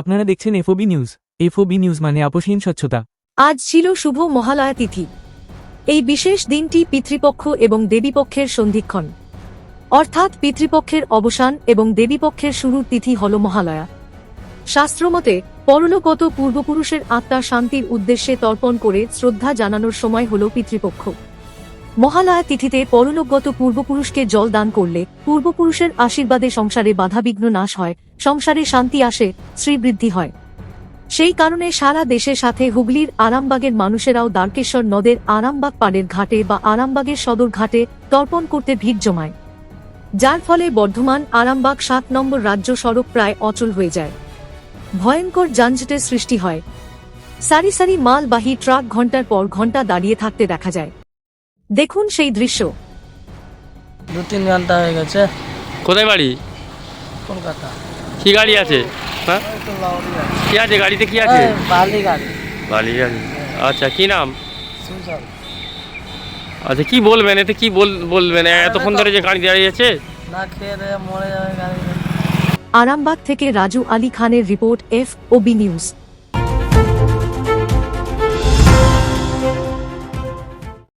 আপনারা দেখছেন FOB news. FOB news মানে আপোষহীন স্বচ্ছতা। আজ ছিল শুভ মহালয়া তিথি। এই বিশেষ দিনটি পিতৃপক্ষ এবং দেবীপক্ষের সন্ধিক্ষণ। অর্থাৎ পিতৃপক্ষের অবসান এবং দেবীপক্ষের শুরুর তিথি হল মহালয়া। শাস্ত্রমতে, পরলোকগত পূর্বপুরুষের আত্মা শান্তির উদ্দেশ্যে তর্পণ করে শ্রদ্ধা জানানোর সময় হল পিতৃপক্ষ। মহালয়া তিথিতে পরলোকগত পূর্বপুরুষকে জল দান করলে পূর্বপুরুষের আশীর্বাদে সংসারে বাধাবিঘ্ন নাশ হয়, সংসারে শান্তি আসে, শ্রীবৃদ্ধি হয়। সেই কারণে সারা দেশের সাথে হুগলির আরামবাগের মানুষেরাও দ্বারকেশ্বর নদের আরামবাগ পাড়ের ঘাটে বা আরামবাগের সদর ঘাটে তর্পণ করতে ভিড় জমায়। যার ফলে বর্ধমান আরামবাগ সাত নম্বর রাজ্য সড়ক প্রায় অচল হয়ে যায়। ভয়ঙ্কর যানজটের সৃষ্টি হয়। সারি সারি মালবাহী ট্রাক ঘণ্টার পর ঘণ্টা দাঁড়িয়ে থাকতে দেখা যায়। দেখুন সেই দৃশ্য। দু তিন ঘণ্টা হয়ে গেছে। কোথায় বাড়ি? কলকাতা। কি গাড়ি আছে? হ্যাঁ। কি আছে? গাড়িতে কি আছে? বালি গাড়ি। বালি গাড়ি। আচ্ছা কি নাম? আচ্ছা কি বলবেন? এতে কি বল বলবেন? এতক্ষণ ধরে যে গাড়ি দাঁড়িয়ে আছে? না খেয়ে মরে যাবে গাড়ি। আরামবাগ থেকে রাজু আলী খানের report F O B news.